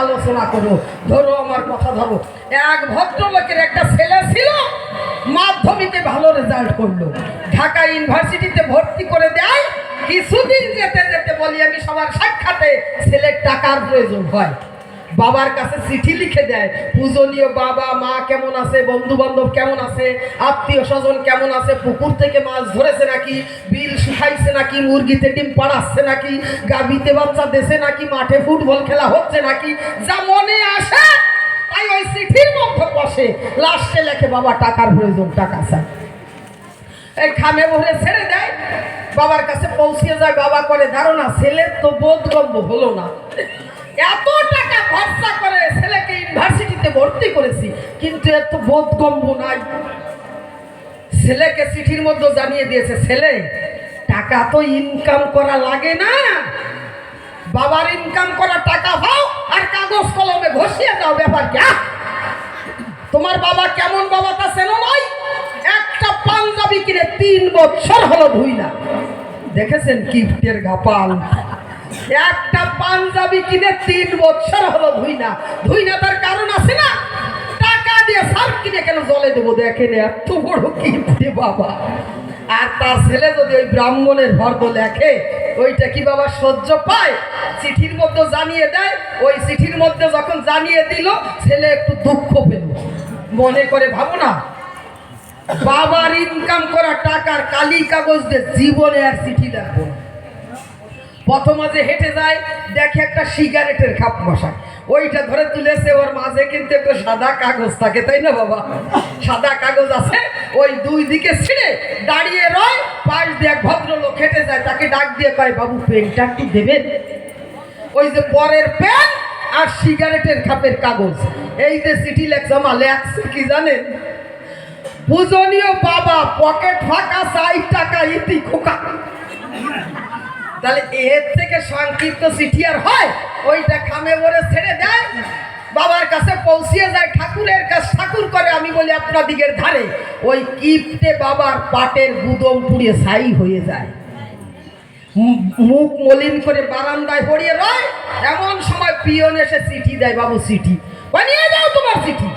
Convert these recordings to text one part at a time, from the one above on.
আলোচনা করো, ধরো আমার কথা ধরো। এক ভদ্রলোকের একটা ছেলে ছিল, মাধ্যমিকে ভালো রেজাল্ট করল। ঢাকা ইউনিভার্সিটিতে ভর্তি করে দেয়, কিছুদিন যেতে যেতে বলি আমি সবার সাক্ষাতে ছেলের টাকার প্রয়োজন হয়। বাবার কাছে চিঠি লিখে দেয়, পূজনীয় বাবা, মা কেমন আছে? বন্ধু বান্ধব কেমন আছে? আত্মীয় স্বজন কেমন আছে? পুকুর থেকে মাছ ধরেছে নাকি? বিল শুকাইছে নাকি? মুরগিতে ডিম পাড়াচ্ছে নাকি? গাবিতে বাচ্চা দেশে নাকি? মাঠে ফুটবল খেলা হচ্ছে নাকি? যা মনে আসে, তাই ওই চিঠির মধ্যে বসে। লাস্টে লেখে, বাবা, টাকার প্রয়োজন, টাকা চাই। এই খামে ভরে ছেড়ে দেয়, বাবার কাছে পৌঁছিয়ে যায়, বাবা, করে ধারণা, ছেলের তো বোধগম্য হলো না। এত টাকা খরচা করে ছেলেকে ইউনিভার্সিটিতে ভর্তি করেছি, কিন্তু এত বোধগম্য নাই। ছেলেকে চিঠির মধ্যে জানিয়ে দিয়েছে, ছেলে, টাকা তো ইনকাম করা লাগে না। বাবার ইনকাম করা টাকা পাও আর কাগজ কলমে ঘষিয়ে দাও ব্যাপার কি তোমার বাবা কেমন বাবা তা চেনো নয় একটা পাঞ্জাবি কিনে তিন বছর হলো ধুই না দেখেছেন কিপ্টের ঘাপাল একটা পাঞ্জাবি কিনে তিন বছর হলো ধুই না ধুই না তার কারণ আছে না? টাকা দিয়ে সার কিনে কেন জলে দেবো? দেখেন এত বড় কিপ্টে বাবা। আর তার ছেলে যদি ওই ব্রাহ্মণের ভর্গ লেখে, ওইটা কি বাবা সহ্য পায়? চিঠির মধ্যে জানিয়ে দেয়। ওই চিঠির মধ্যে যখন জানিয়ে দিল, ছেলে একটু দুঃখ পেল। মনে করে ভাবো না, বাবার ইনকাম করা টাকার কালি কাগজ দিয়ে জীবনে আর চিঠি লাগবো না। প্রথম মাঝে হেঁটে যায়, দেখে একটা সিগারেটের খাপ মশাই ওইটা ধরে তুলেছে, ওর মাঝে কিন্তু একটা সাদা কাগজ থাকে, তাই না বাবা? সাদা কাগজ আছে, ওই দুই দিকে ছিঁড়ে দাঁড়িয়ে রয়, পাশ দিয়ে এক ভদ্রলোক হেঁটে যায়, তাকে ডাক দিয়ে কয়, বাবু, পেনটা একটু দেবেন? ওই যে পরের পেন আর সিগারেটের খাপের কাগজ। এই যে চিঠি লেখছে মা লেখছে কি জানেন? পূজনীয় বাবা, পকেট ফাঁকা চাই টাকা ইতি খোকা। তাহলে এর থেকে সংক্ষিপ্ত চিঠি আর হয়? ওইটা খামে ভরে ছেড়ে দেয়। বাবার কাছে পৌঁছিয়ে যায়, ঠাকুরের কাছে ঠাকুর করে, আমি বলি, আপনার দিকের ধারে। ওই কিপটে বাবার পাটের গুদম পুড়িয়ে ছাই হয়ে যায়। মুখ মলিন করে বারান্দায় পড়িয়ে রয়। এমন সময় পিয়ন এসে চিঠি দেয়, বাবু, চিঠি বানিয়ে যাও তোমার চিঠি।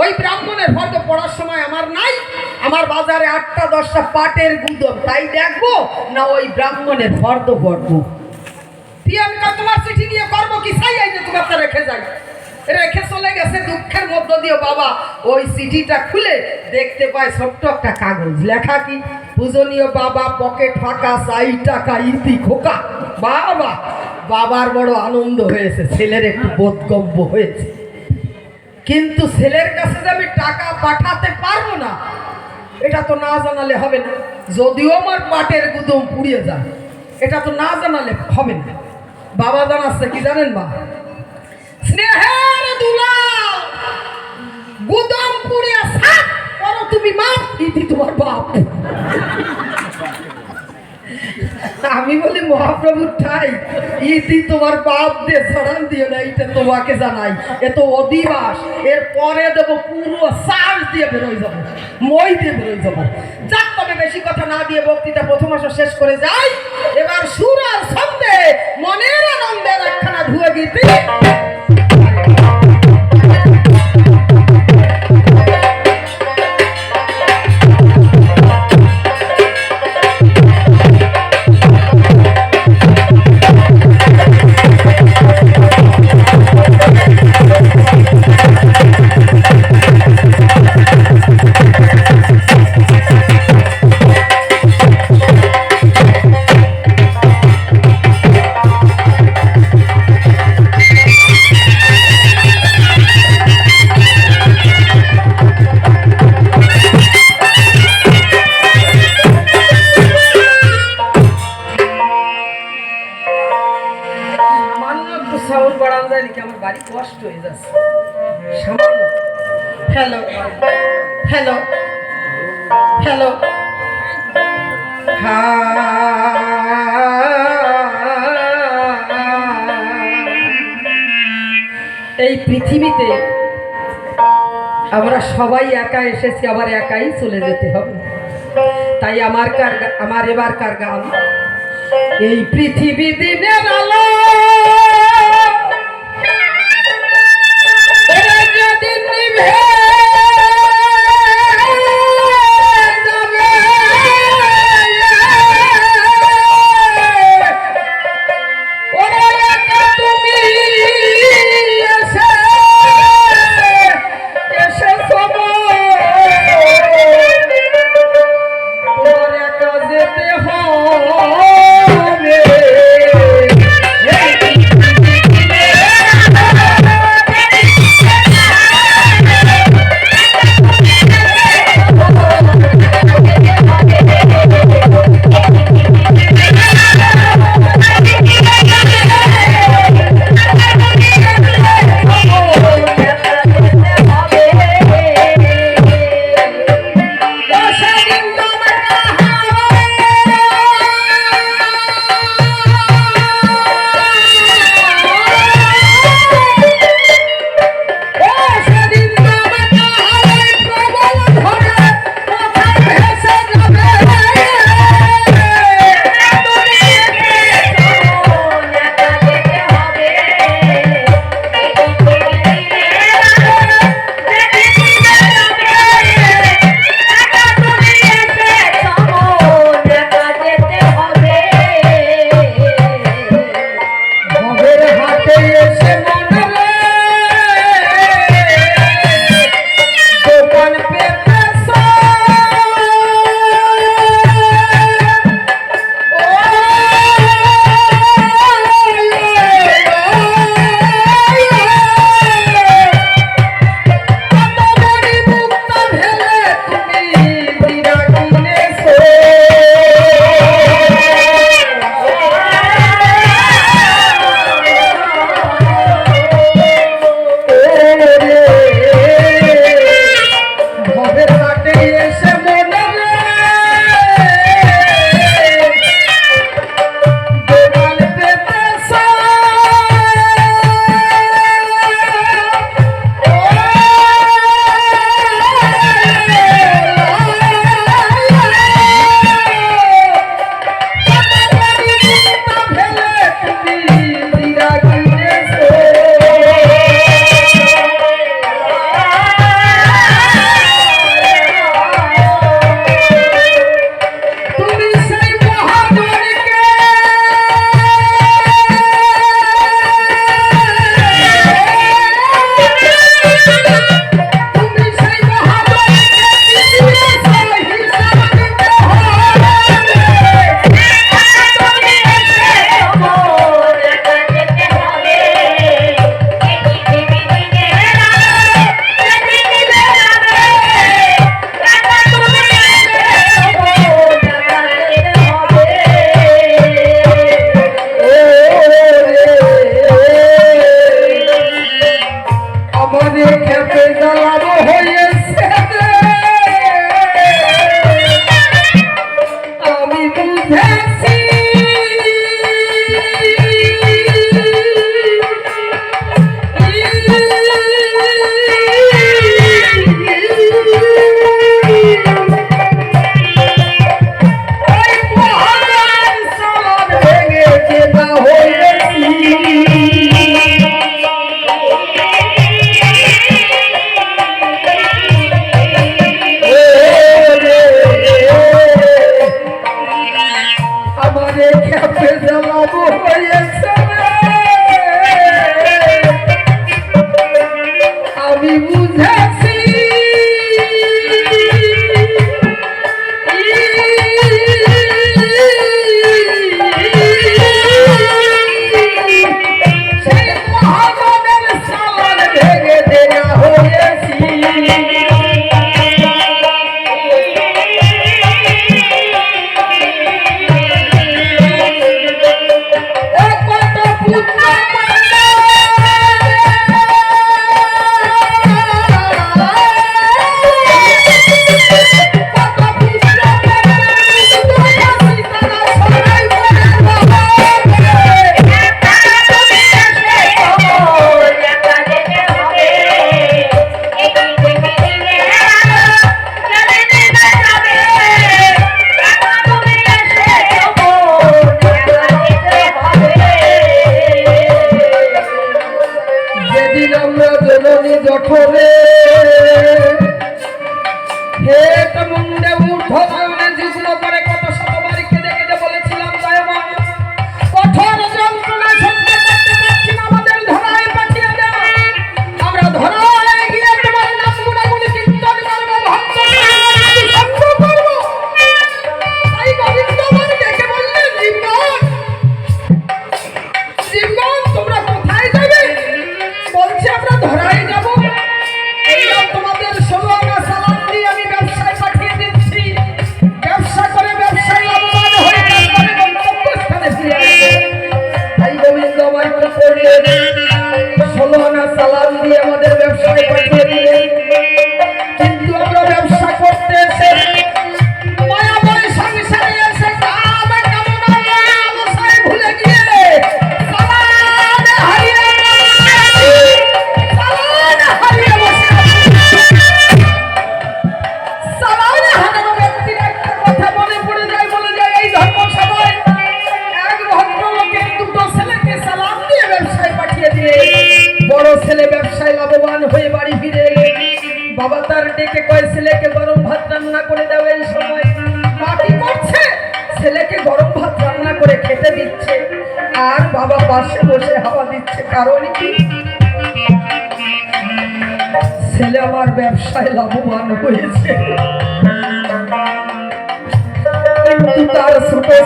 ওই ব্রাহ্মণের ফটো পড়ার সময় আমার নাই। আমার বাজারে আটটা, দশটা পাটের গুদম। তাই দেখব না ওই ব্রাহ্মণের ফর্দ পড়ব। প্রিয়াঙ্কা, তোমার চিঠি নিয়ে করব কি? চাই এই যে তো রেখে যাই। রেখে চলে গেছে দুঃখের মধ্য দিয়ে বাবা। ওই চিঠিটা খুলে দেখতে পায় ছোট্ট একটা কাগজ। লেখা কি? পূজনীয় বাবা, পকেট ফাঁকা, চাই টাকা, ইতি খোকা। বাবা, বাবার বড় আনন্দ হয়েছে। ছেলের একটু বোধগম্য হয়েছে। কিন্তু ছেলের কাছে যে আমি টাকা পাঠাতে পারব না, এটা তো না জানালে হবে না। যদিও আমার পাটের গুদম পুড়িয়ে যায়, এটা তো না জানালে হবে না। বাবা জানাচ্ছে কি জানেন বা স্নেহের গুদম পুড়িয়ে তুমি মা তোমার বাপ? আমি বলি মহাপ্রভুর ঠাই ইতি তোমার বাপ দিয়ে ছড়ান দিও না, এটা তোমাকে জানাই। এ তো অধিবাস। এর পরে দেবো পুরো সাজ দিয়ে বেরোয় যাব, মই দিয়ে বেরোয় যাব। যাক, তবে বেশি কথা না দিয়ে বক্তৃতা প্রথম আসা শেষ করে যাই। এবার সুর আর ছন্দে মনের আনন্দের একখানা ধুয়ে গীতি বাড়ানো আমার বাড়ি কষ্ট হয়ে যাচ্ছে? সামান্য। হ্যালো হ্যালো হ্যালো এই পৃথিবীতে আমরা সবাই একা এসেছি, আবার একাই চলে যেতে হবে। তাই আমার কার আমার এবারকার গান? এই পৃথিবী দিনের আলো হে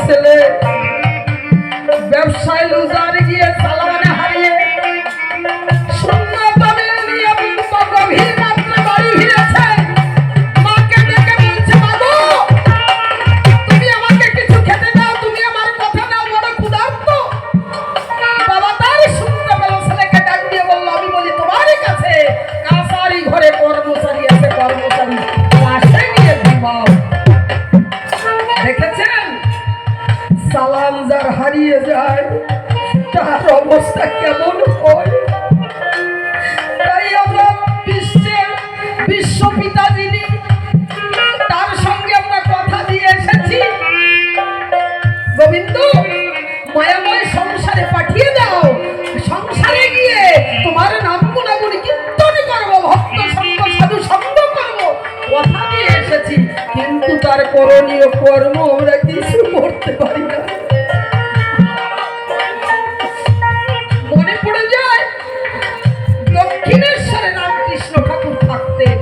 ছেলে ভক্ত সঙ্গ সাধু সঙ্গ করব। কথা দিয়ে এসেছি? কিন্তু তার করণীয় কর্ম আমরা কিছু করতে পারি না। মনে রামকৃষ্ণ ঠাকুর থাকতেন।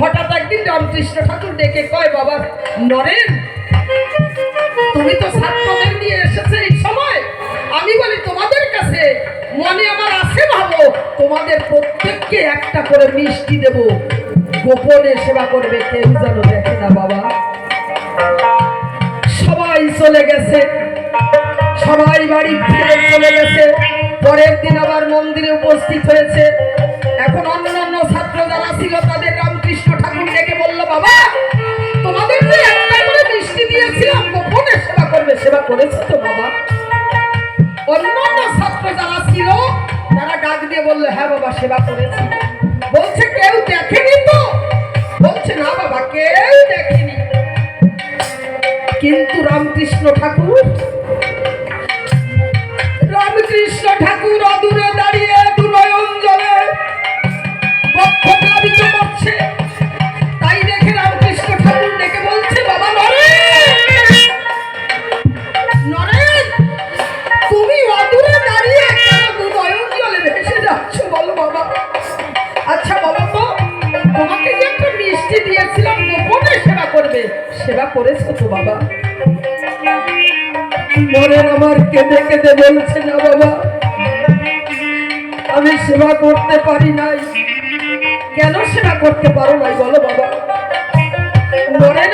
হঠাৎ একদিন রামকৃষ্ণ ঠাকুর ডেকে কয়, বাবা, নরেন, তুমি তো ছাত্রদের নিয়ে এসেছে এই সময়। আমি বলি, তোমার আছে। মনে আমার আছে ভালো। তোমাদের প্রত্যেককে একটা করে মিষ্টি দেব। গোপনে সেবা করবে কেউ যেন দেখে না, বাবা। সবাই চলে গেছে। সবাই বাড়ি ফিরে চলে গেছে। পরের দিন আবার মন্দিরে উপস্থিত হয়েছে। এখন অন্যান্য ছাত্র যারা দিয়ে বলল হ্যাঁ বাবা, সেবা করেছি। বলছে, কেউ দেখেনি তো? বলছে, না বাবা, কেউ দেখেনি। কিন্তু রামকৃষ্ণ ঠাকুর সেবা করেছ তো বাবা? মনের আমার কেঁদে কেঁদে বলছে, না বাবা, আমি সেবা করতে পারি নাই। কেন সেবা করতে পারো নাই বলো বাবা? মনের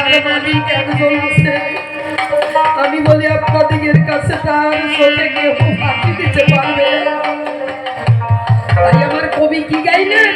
তার মালিক আছে। আমি বলি আপনাদের কাছে তার চলে কেউ পাঠিয়ে দিতে পারবে? তাই আমার কবি কি গাইলেন?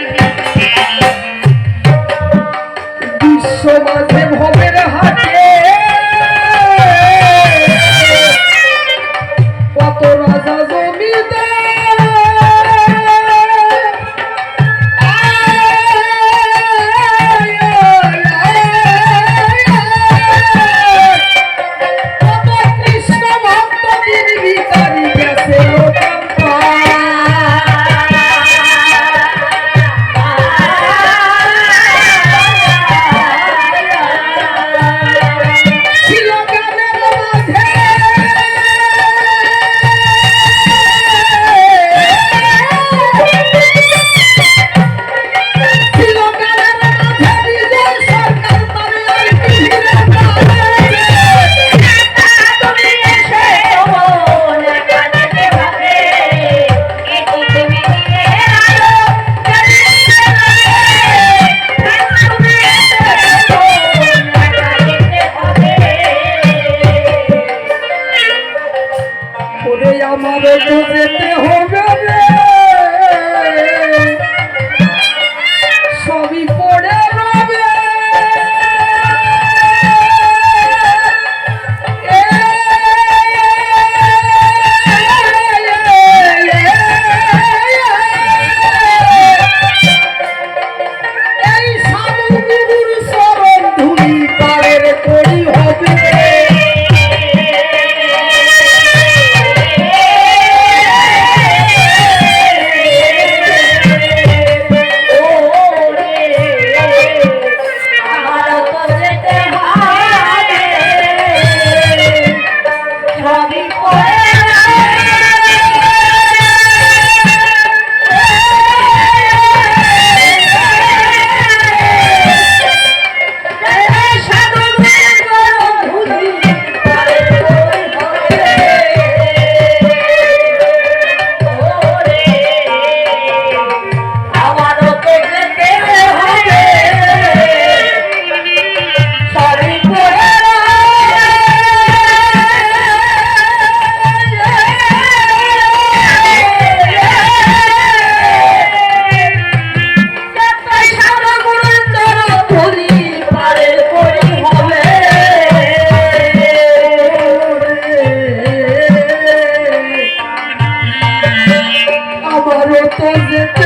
Cause